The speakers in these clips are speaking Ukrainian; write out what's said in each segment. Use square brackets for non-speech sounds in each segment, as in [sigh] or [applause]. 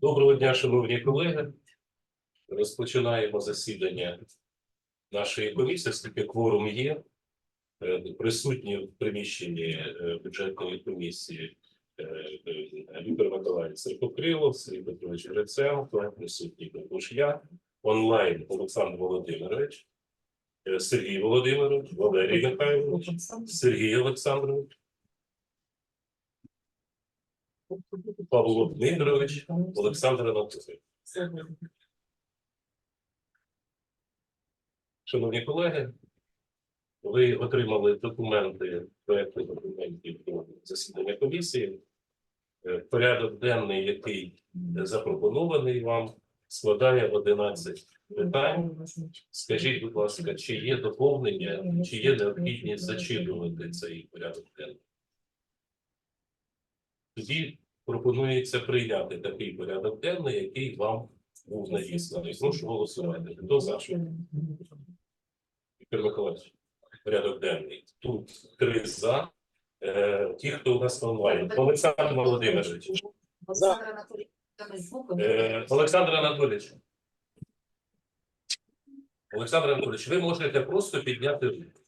Доброго дня, шановні колеги. Розпочинаємо засідання нашої комісії, оскільки кворум є. Е, Присутні в приміщенні е, бюджетної комісії е, Віктор Миколаївич Серпокрилов, Сергій Петрович Гриценко, присутній також я, онлайн Олександр Володимирович, Сергій Володимирович, Валерій Михайлович, Сергій Олександрович, Павло Дмитрович, Олександр Анатолійович. Шановні колеги, ви отримали документи, проекти документів до засідання комісії. Е, Порядок денний, який запропонований вам, складає 11 питань. Скажіть, будь ласка, чи є доповнення, чи є необхідність зачитувати цей порядок денний? Тоді пропонується прийняти такий порядок денний, який вам був надісланий. Прошу голосувати. Хто за? Віктор Миколаївич, порядок денний. Тут три за. Е, ті, хто у нас онлайн. Олександр Володимирович. Олександр Анатолійович. Е, Олександр Анатолійович. Олександр Анатолійович, ви можете просто підняти руку.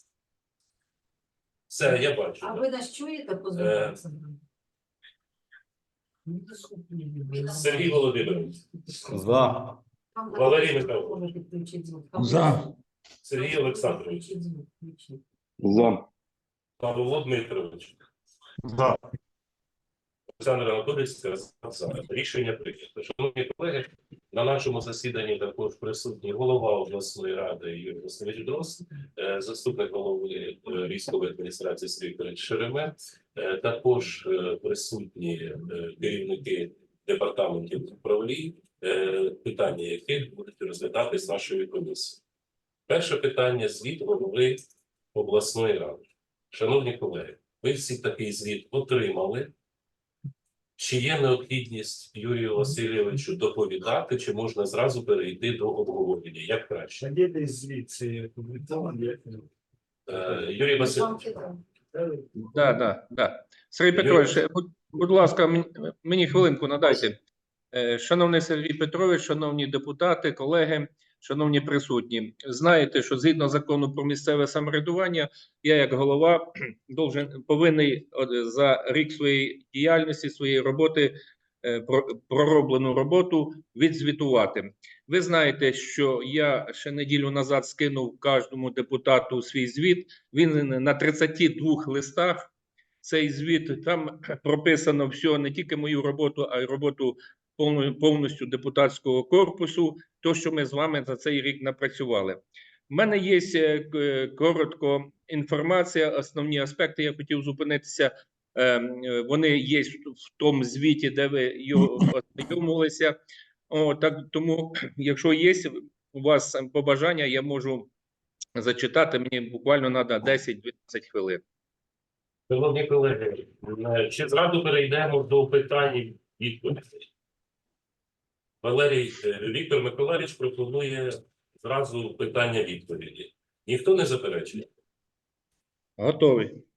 Все, я бачу. А ви нас чуєте по звуку, Е, Олександр? Сергій Володимирович, За. Валерій Михайлович. За. Сергій Олександрович. За. Павло Дмитрович, За. Олександр Анатолійович сказав за. Рішення прийнято. Шановні колеги, на нашому засіданні також присутній голова обласної ради Юрій Васильович Дрос, е, заступник голови е, військової адміністрації Сергій Шеремет, також е, присутні е, керівники департаментів управлінь, е, питання яких будуть розглядатись нашою комісією. Перше питання звіт голови обласної ради. Шановні колеги, ви всі такий звіт отримали. Чи є необхідність Юрію Васильовичу доповідати, чи можна зразу перейти до обговорення? Як краще? Надійний звідси опублікований. Е, Юрій Васильович, Да, да, да. Сергій Петрович, е, будь, будь ласка, мені, хвилинку надайте. Е, Шановний Сергій Петрович, шановні депутати, колеги, шановні присутні, знаєте, що згідно закону про місцеве самоврядування, я як голова [clears throat] должен, повинний е, за рік своєї діяльності, своєї роботи, пророблену роботу відзвітувати. Ви знаєте, що я ще неділю назад скинув кожному депутату свій звіт. Він на 32 листах. Цей звіт там прописано все, не тільки мою роботу, а й роботу повністю депутатського корпусу. То, що ми з вами за цей рік напрацювали. У мене є е, коротко інформація, основні аспекти. Я хотів зупинитися. Ем, е, Вони є в тому звіті, де ви його [clears throat] ознайомилися. О, так тому, [clears throat] якщо є у вас побажання, я можу зачитати. Мені буквально треба 10-12 хвилин. шановні колеги, е, чи зразу перейдемо до питань відповідей? Валерій е, Віктор Миколаївич пропонує зразу питання відповіді. Ніхто не заперечує? Готовий.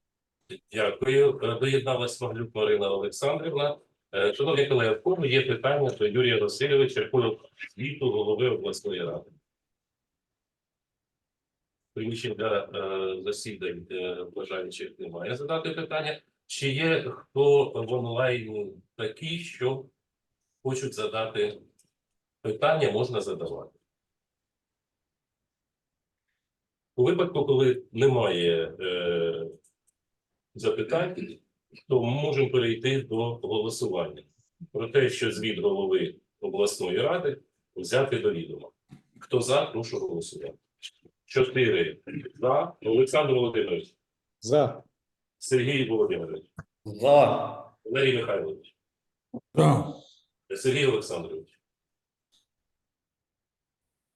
Дякую. Е, Доєдналась Маглюк Марина Олександрівна. Е, Шановні колеги, в кого є питання до Юрія Васильовича по звіту голови обласної ради? Приміщень для е, засідань бажаючих немає задати питання. Чи є хто в онлайні такі, що хочуть задати питання, можна задавати? У випадку, коли немає е, запитань, то ми можемо перейти до голосування про те, що звіт голови обласної ради взяти до відома. Хто за, прошу голосувати. Чотири за. Олександр Володимирович, За. Сергій Володимирович, За. Валерій Михайлович, За. Сергій Олександрович,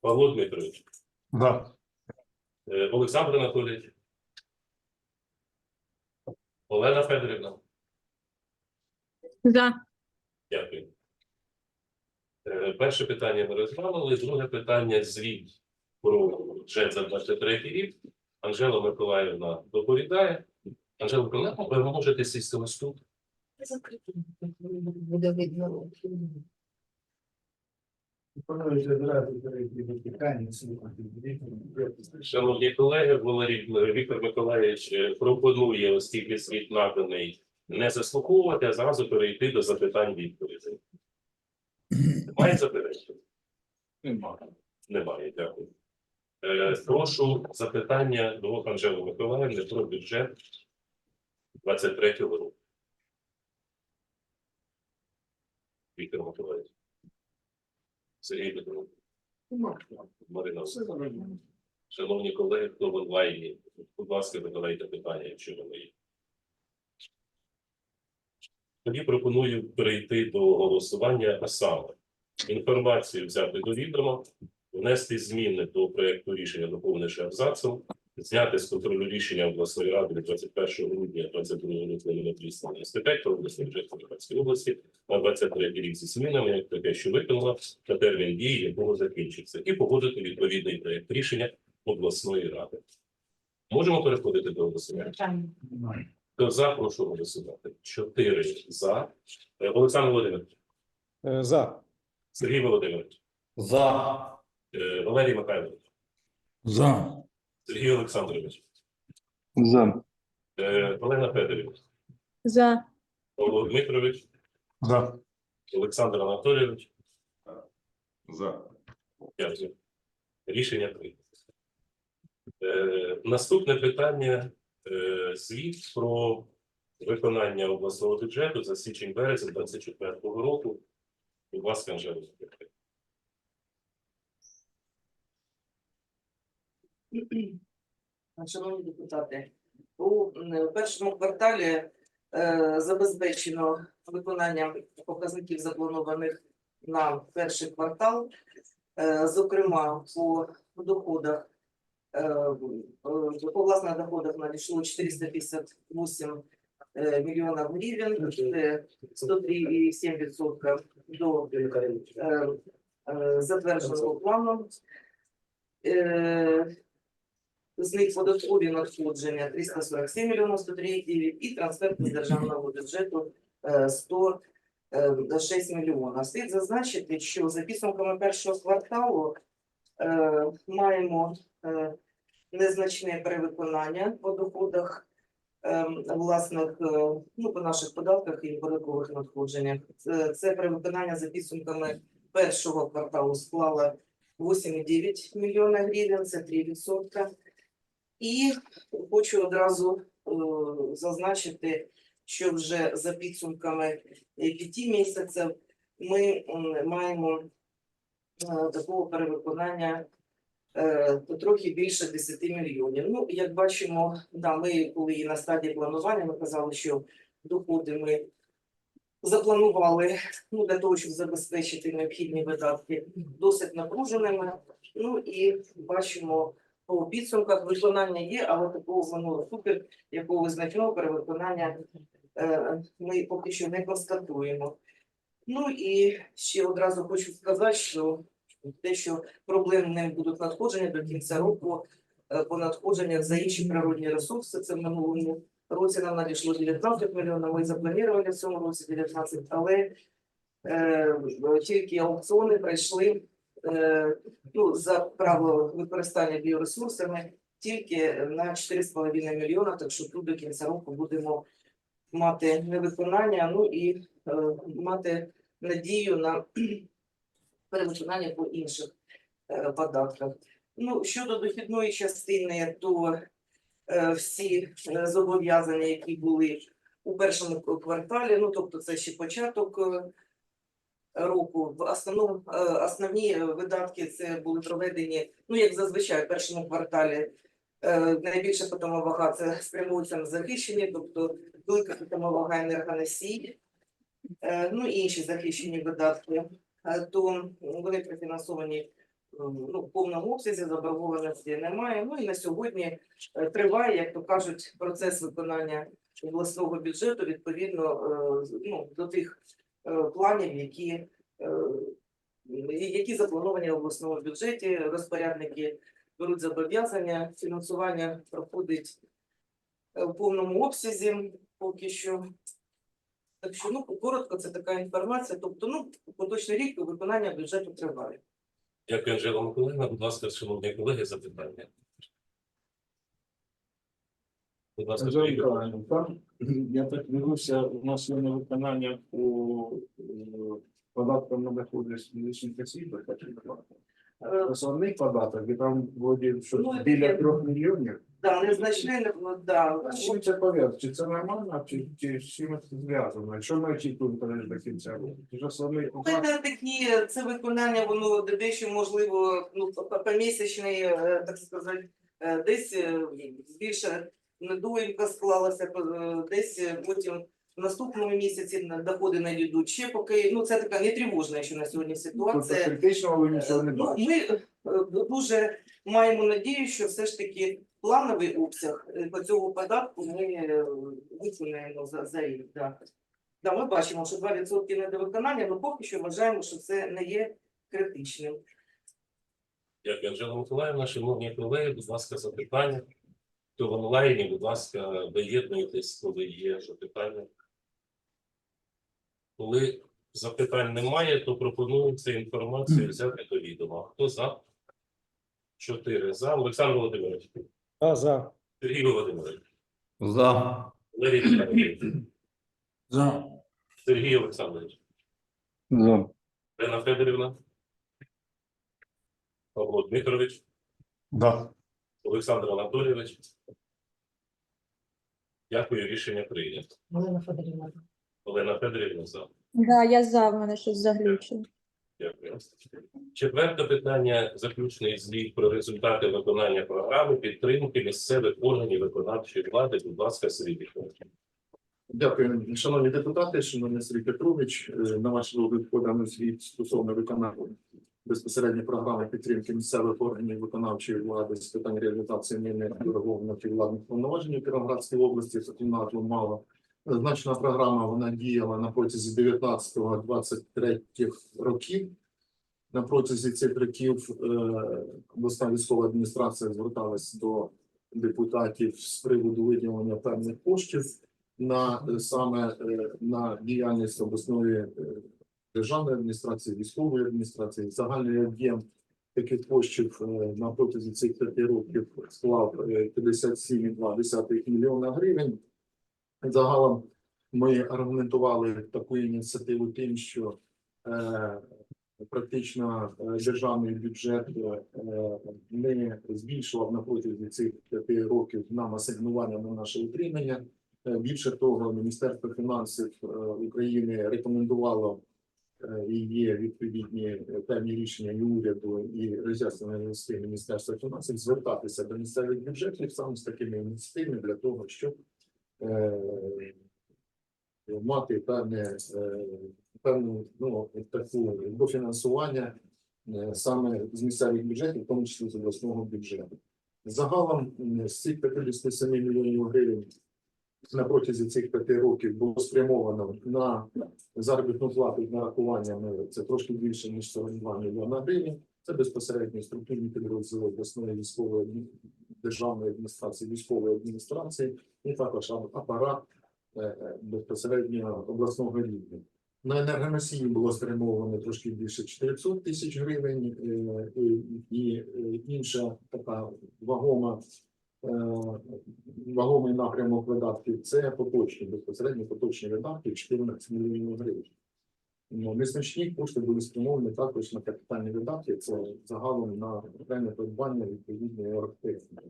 Павло Дмитрович, За. е, Олександр Анатолійович, Олена Федорівна. За. Дякую. Е, Перше питання ми розглянули. Друге питання звіт про бюджет за 23 рік. Анжела Миколаївна доповідає. Анжела Миколаївна, ви можете сісти тут. Закрити. Буде видно. Пропонують одразу перейти до питання, слухати. Шановні колеги, Валерій Віктор Миколаївич е, пропонує, оскільки світ наданий, не заслуховувати, а зразу перейти до запитань відповідей. Немає заперечень? Немає. Немає, дякую. Е, Прошу запитання до Анжели Миколаївни про бюджет 23-го року. Віктор Миколаївич. Сергій Петрович. Марина. Шановні колеги, хто в онлайні, будь ласка, задавайте питання, якщо вони є. Тоді пропоную перейти до голосування, а саме інформацію взяти до відома, внести зміни до проєкту рішення, доповнивши абзацом, зняти з контролю рішення обласної ради від 21 грудня 22 року номер 295 про обласний бюджет Черкаської області на 23 рік зі змінами, як таке, що виконала та термін дії якого закінчиться, і погодити відповідний проект рішення обласної ради. Можемо переходити до голосування. Хто за, прошу голосувати. Чотири за. Е, Олександр Володимирович, Е, За. Сергій Володимирович, За. е, Валерій Михайлович, За. Сергій Олександрович, За. е, Олена Федорівна, За. Павло Дмитрович, За. Олександр Анатолійович. За. Дякую. Рішення прийнято. Е, наступне питання е, звіт про виконання обласного бюджету за січень березень 24 року. Будь ласка, Анжела. Шановні депутати, у першому кварталі е, забезпечено виконання показників запланованих на перший квартал. Е, Зокрема, по доходах е, по власних доходах надійшло 458 е, мільйонів гривень, це 103,7% до затвердженого плану. Е, з них податкові надходження 347 мільйонів 103,9 і трансферт з державного бюджету е, 106 мільйонів. Слід зазначити, що за підсумками першого кварталу е, маємо е, незначне перевиконання по доходах е, власних, е, ну, по наших податках і податкових надходженнях. Це, це перевиконання за підсумками першого кварталу склало 8,9 мільйона гривень, це 3%. І хочу одразу е, зазначити, що вже за підсумками е, п'яти місяців ми маємо е, такого перевиконання трохи більше 10 мільйонів. Ну, як бачимо, да, ми коли на стадії планування, ми казали, що доходи ми запланували ну, для того, щоб забезпечити необхідні видатки досить напруженими. Ну і бачимо по підсумках виконання є, але такого воно супер, якого значного перевиконання е, ми поки що не констатуємо. Ну і ще одразу хочу сказати, що те, що проблемними будуть надходження до кінця року е, по надходженнях за інші природні ресурси, це в минулому році нам надійшло 19 мільйонів, ми запланували в цьому році 19, але е, тільки аукціони пройшли е, ну, за право використання біоресурсами тільки на 4,5 мільйона, так що тут до кінця року будемо мати невиконання, ну і е, мати надію на [clears throat] перевиконання по інших е, податках. Ну, щодо дохідної частини, то е, всі е, зобов'язання, які були у першому кварталі, ну тобто це ще початок е, року. В основному е, основні видатки це були проведені, ну як зазвичай, в першому кварталі. Е, Найбільша питома вага це спрямується на захищення, тобто велика питома вага енергоносій, е, ну і інші захищені видатки, то вони профінансовані ну, в повному обсязі, заборгованості немає. Ну і на сьогодні триває, як то кажуть, процес виконання обласного бюджету відповідно ну, до тих планів, які, е, які заплановані в обласному бюджеті. Розпорядники беруть зобов'язання, фінансування проходить е, в повному обсязі поки що. Так що, ну, коротко, це така інформація. Тобто, ну, поточний рік виконання бюджету триває. Дякую, Анжела Миколаївна. Будь ласка, шановні колеги, запитання. Будь ласка. Я так дивився, у нас є невиконання по е, податкам на доходи з фізичних осіб, так і плату. Е, Основний податок, і там вроді що Ну, біля таке. трьох мільйонів. Да, незначне, не- ну, да. З чим це пов'язано? Чи це нормально, чи, чи з чим це зв'язано? Що ми очікуємо тоді до кінця року? Це ж основний податок. Це такі, це виконання, воно дещо можливо, ну, по- помісячний, е, так сказати, е, десь е, більше недоїмка склалася, е, десь е, потім в наступному місяці на- доходи надійдуть. Ще поки, ну, це така не тривожна ще на сьогодні Тобто ситуація. критичного ви нічого не Ну, бачите. Ми е, дуже маємо надію, що все ж таки плановий обсяг е, по цьому податку ми е, виконаємо за, за рік. Да. Да, ми бачимо, що 2% недовиконання, але поки що вважаємо, що це не є критичним. Дякую, Анжела Миколаївна. Шановні колеги, будь ласка, запитання. Хто в онлайні, будь ласка, доєднуйтесь, коли є запитання. Коли запитань немає, то пропоную цю інформацію взяти до відома. Хто за? Чотири за. Олександр Володимирович. А, за. Сергій Володимирович. За. Валерій Віталійович. За. Сергій Олександрович. За. Лена Федорівна. Павло Дмитрович. Да. Олександр Анатолійович. Дякую, рішення прийнято. Олена Федорівна. Олена Федорівна за. Да, я за, в мене щось заглючило. Дякую. Четверте питання заключний звіт про результати виконання програми підтримки місцевих органів виконавчої влади. Будь ласка, Сергій Петрович. Дякую, шановні депутати, шановний Сергій Петрович. Е, На ваш розгляд поданий звіт стосовно виконання безпосередньо програми підтримки місцевих органів виконавчої влади з питань реалізації мінних делегованих і владних повноважень у Кіровоградській області Сатінатлу мало. Значна програма вона діяла на протязі 19-23 років. На протязі цих років е, обласна військова адміністрація зверталась до депутатів з приводу виділення певних коштів на е, саме е, на діяльність обласної державної адміністрації, військової адміністрації, загальний об'єм таких коштів е, на протязі цих п'яти років склав е, 57,2 мільйона гривень. Загалом ми аргументували таку ініціативу тим, що е, практично е, державний бюджет е, не збільшував на протязі цих п'яти років нам асигнування на наше утримання. Е, Більше того, Міністерство фінансів е, України рекомендувало е, і є відповідні е, певні рішення і уряду і роз'яснення листи Міністерства фінансів звертатися до місцевих бюджетів саме з такими ініціативами для того, щоб е, мати певне е, певну ну таку дофінансування е, саме з місцевих бюджетів, в тому числі з обласного бюджету. Загалом з цих 57 мільйонів гривень на протязі цих п'яти років було спрямовано на заробітну плату з нарахуваннями. Це трошки більше ніж 42 мільйона гривень. Це безпосередньо структурні підрозділи обласної військової державної адміністрації, військової адміністрації, і також апарат е, е, безпосередньо обласного рівня. На енергоносії було спрямовано трошки більше 400 тисяч гривень, е, і, і інша така вагома вагомий напрямок видатків це поточні, безпосередньо поточні видатки 14 мільйонів гривень. Ну, Незначні кошти були спрямовані також на капітальні видатки, це загалом на окреме придбання відповідної оргтехніки.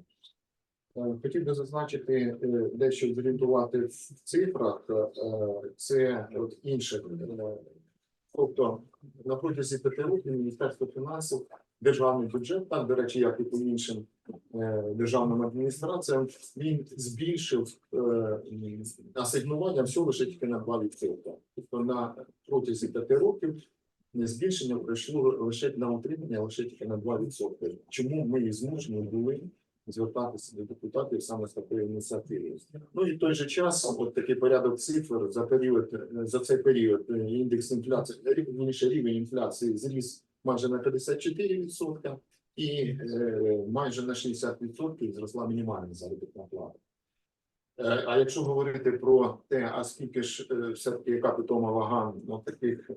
Е, Хотів би зазначити, е, дещо зорієнтувати в цифрах, е, це от інших. е, Тобто на протязі п'яти років Міністерство фінансів, державний бюджет, так, до речі, як і по іншим е, державним адміністраціям, він збільшив е, асигнування всього лише тільки на 2%. Тобто на протязі п'яти років не збільшення пройшло лише на утримання, лише тільки на 2%. Чому ми змушені були звертатися до депутатів саме з такою ініціативою? Ну і в той же час, от такий порядок цифр за період е, за цей період е, індекс інфляції, рівніше рівень інфляції зріс майже на 54%, і е, майже на 60% зросла мінімальна заробітна плата. Е, А якщо говорити про те, а скільки ж е, все-таки яка питома вага ну, таких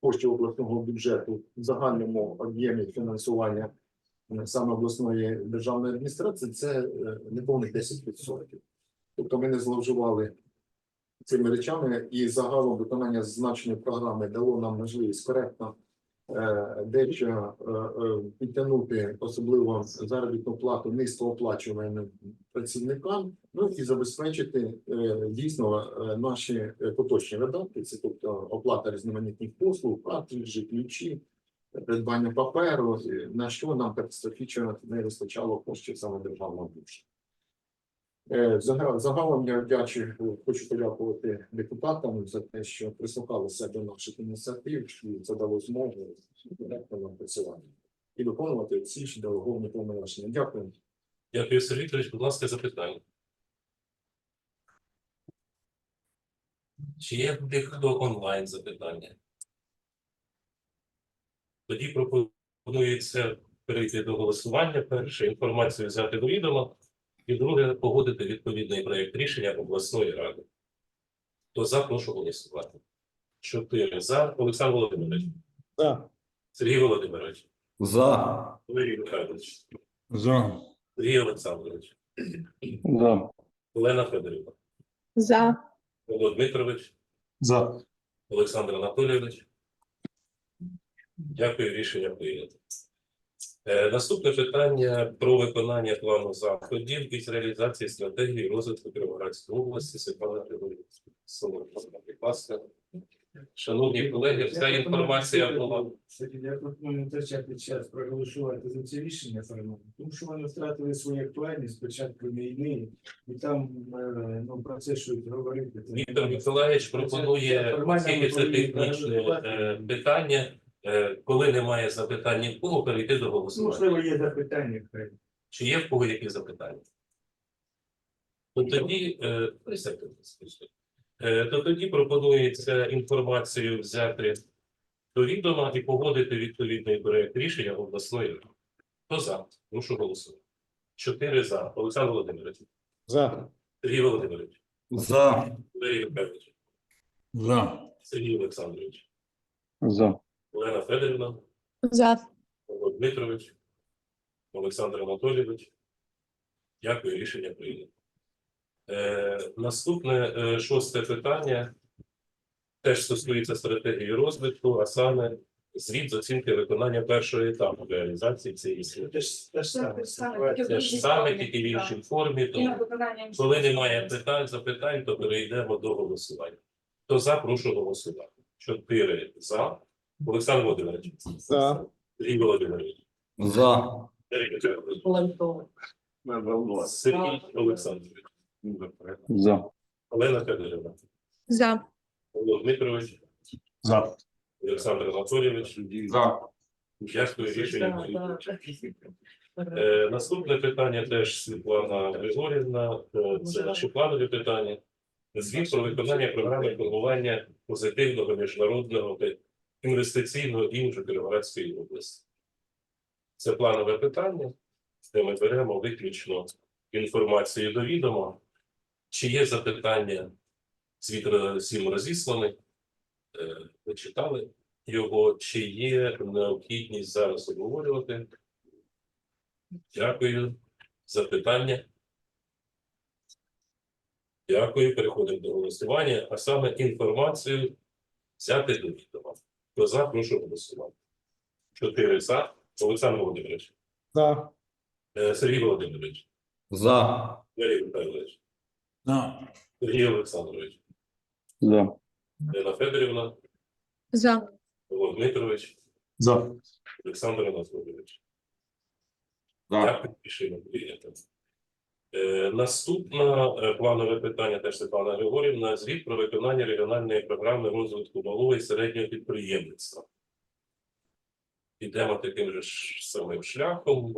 коштів обласного бюджету в загальному об'ємі фінансування саме обласної державної адміністрації, це е, неповних 10%. Тобто ми не зловживали цими речами, і загалом виконання зазначеної програми дало нам можливість коректно дещо е, е, підтягнути особливо заробітну плату низькооплачуваним працівникам, ну і забезпечити е, дійсно е, наші е, поточні видатки, це тобто оплата різноманітних послуг, картриджі, ключі, придбання паперу, е, на що нам катастрофічно не вистачало коштів саме державного бюджету. Е, загал- Загалом я вдячую, хочу подякувати депутатам за те, що прислухалися до наших ініціатив, і це дало змогу коректно напрацювання і виконувати ці ж делеговані повноваження. Дякую. Дякую, Сергій Вікторович. Будь ласка, запитання. Чи є хто онлайн запитання? Тоді пропонується перейти до голосування. Перше інформацію взяти до відома, і друге погодити відповідний проєкт рішення обласної ради. Хто за, прошу голосувати. Чотири за. Олександр Володимирович. За. Сергій Володимирович. За. Валерій Михайлович. За. Сергій Олександрович. За. Олена Федорівна. За. Павло Дмитрович. За. Олександр Анатолійович. Дякую, рішення прийнято. Е, Наступне питання про виконання плану заходів із реалізації стратегії розвитку Кіровоградської області. Світлана ласка. Шановні колеги, вся інформація була. Я пропоную втрачати час проголосувати за це рішення тому що вони втратили свою актуальність початку війни, і там е, ну про це щось говорити. Віктор. Миколаївич пропонує, оскільки це технічне е, питання, коли немає запитань ні в кого, перейти до голосування. Можливо, є запитання. Чи є в кого які запитання? То тоді, е. Е, то тоді пропонується інформацію взяти до відома і погодити відповідний проект рішення обласної ради. Хто за? Прошу голосувати. Чотири за. Олександр Володимирович. За. Сергій Володимирович. За. Валерій Михайлович. За. Сергій Олександрович. За. Олена Федорівна. За. Павло Дмитрович, Олександр Анатолійович. Дякую, рішення прийнято. Е, наступне е, шосте питання теж стосується стратегії розвитку, а саме звіт з оцінки виконання першого етапу реалізації цієї схеми. Те ж саме. Це ж саме тільки в іншій формі, тому коли немає питань, запитань, то перейдемо до голосування. Хто за, прошу голосувати. Чотири за. Олександр Володимирович. За. Сергій Володимирович. За. Сергій. Лайтово. Сергій Олександрович. За. Олена Федорівна. За. Павло Дмитрович. За. Олександр Анатолійович. За. Дякую, рішення. Е, Наступне питання теж Світлана Григорівна. Е, Це наші планові питання. Звіт про виконання програми формування позитивного міжнародного інвестиційного іміджу Кіровоградської області. Це планове питання, де ми беремо виключно інформацію до відома. Чи є запитання? Звіт всім розісланий. Е, Ви читали його, чи є необхідність зараз обговорювати? Дякую. Запитання. Дякую. Переходимо до голосування. А саме інформацію взяти до відома. Хто за, прошу голосувати. Чотири за. Олександр Володимирович. За. Е, Сергій Володимирович. За. Валерій Михайлович. За. Сергій Олександрович. За. Лена Федорівна. За. Павло Дмитрович. За. Олександр Анатолійович. За. Дякую, рішення прийнято. Е, Наступне е, планове питання теж Степана Григорівна. Звіт про виконання регіональної програми розвитку малого і середнього підприємництва. Ідемо таким же самим шляхом.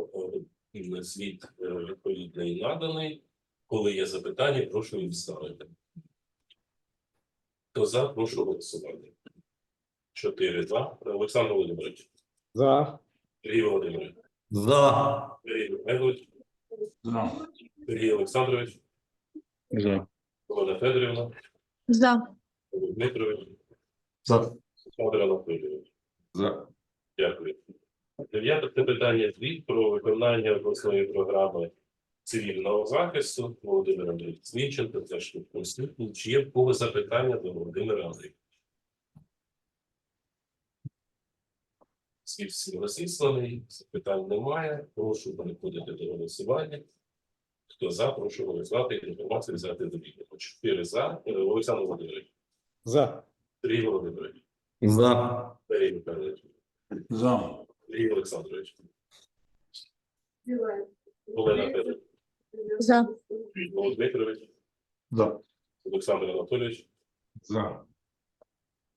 Е, Звіт відповідний наданий. Коли є запитання, прошу їх ставити. Хто за, прошу голосувати. Чотири за. Олександр Володимирович. За. Сергій Володимирович. За. Сергій Михайлович. За. Сергій Олександрович, За. Олена Федорівна, За. Олег Дмитрович, За. Олександр Анатолійович. За. Дякую. Дев'яте питання звіт про виконання обласної програми цивільного захисту Володимира Андрійовича Змінченка, це ж тут присутній. Чи є в кого запитання до Володимира Андрійовича? Світ всі розісланий, запитань немає. Прошу переходити до голосування. Хто за, прошу голосувати і інформацію взяти до відома. Чотири за. Е, Олександр Володимирович, За. Сергій Володимирович, За. Сергій Михайлович, За. Сергій Олександрович, Олена Федорівна. За. Володимир Дмитрович, За. Олександр Анатолійович. За.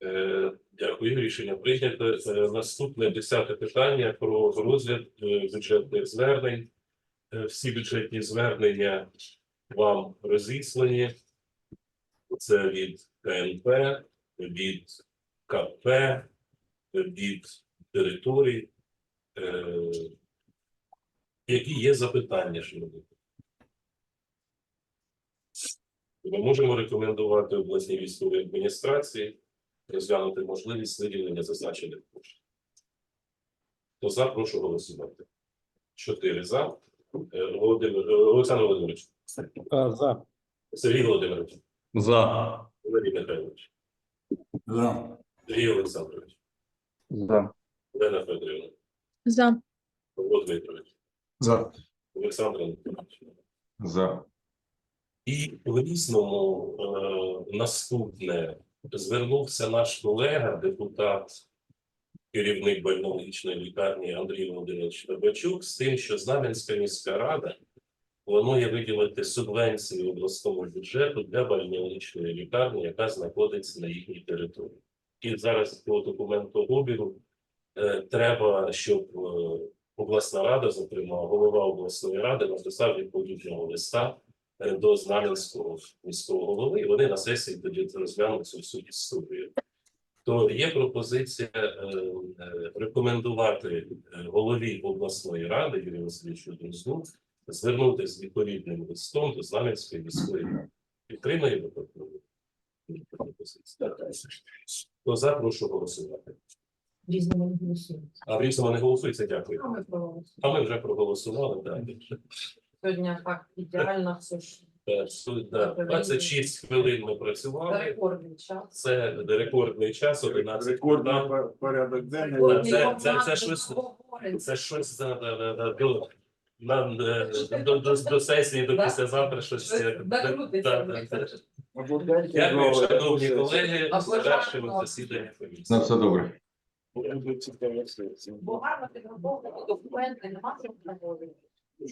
Е, Дякую. Рішення прийнято. Е, Наступне десяте питання про розгляд е, бюджетних звернень. Е, Всі бюджетні звернення вам розіслані. Це від КНП, від КП, від територій. Е, Які є запитання, шановні? Ми можемо рекомендувати обласній військовій адміністрації розглянути можливість виділення зазначених коштів. Хто за, прошу голосувати. Чотири за. Е, Володимир, е, Олександр Володимирович, За. Сергій Володимирович, За. Валерій Михайлович, За. Сергій Олександрович, За. Олена Федорівна, За. Павло Дмитрович, За. Олександр Анатолійович. За. І в різному е, наступне звернувся наш колега, депутат, керівник больничної лікарні Андрій Володимирович Табачук з тим, що Знам'янська міська рада планує виділити субвенцію обласному бюджету для больничної лікарні, яка знаходиться на їхній території. І зараз по документу обігу е, треба, щоб е, обласна рада, зокрема голова обласної ради, написав відповідного листа е, до Знам'янського міського голови, і вони на сесії тоді розглянуть цю всю історію. То є пропозиція е, е, рекомендувати е, голові обласної ради Юрію Васильовичу Друзду звернутися з відповідним листом до Знам'янської міської ради. Підтримаємо таку пропозицію? Хто за, прошу голосувати. Різними не голосують. А в різному не голосується, дякую. А ми. А ми вже проголосували, так. Сьогодні так ідеально все ж. Е, да. 26 хвилин ми працювали. Рекордний час. Це рекордний час, 11 Рекордний хвилин. пор- порядок денний. Це- це- це- це щось- Це щось за да, да, да, до, нам е, до, до, до сесії, до Да. післязавтра щось. е, Докрутиться. да, да, да. Або день Дякую, шановні колеги. Жарко. засідання комісії. На все добре. Буде цікава сесія. Бо гарно підготовлені документи, нема чого проводити.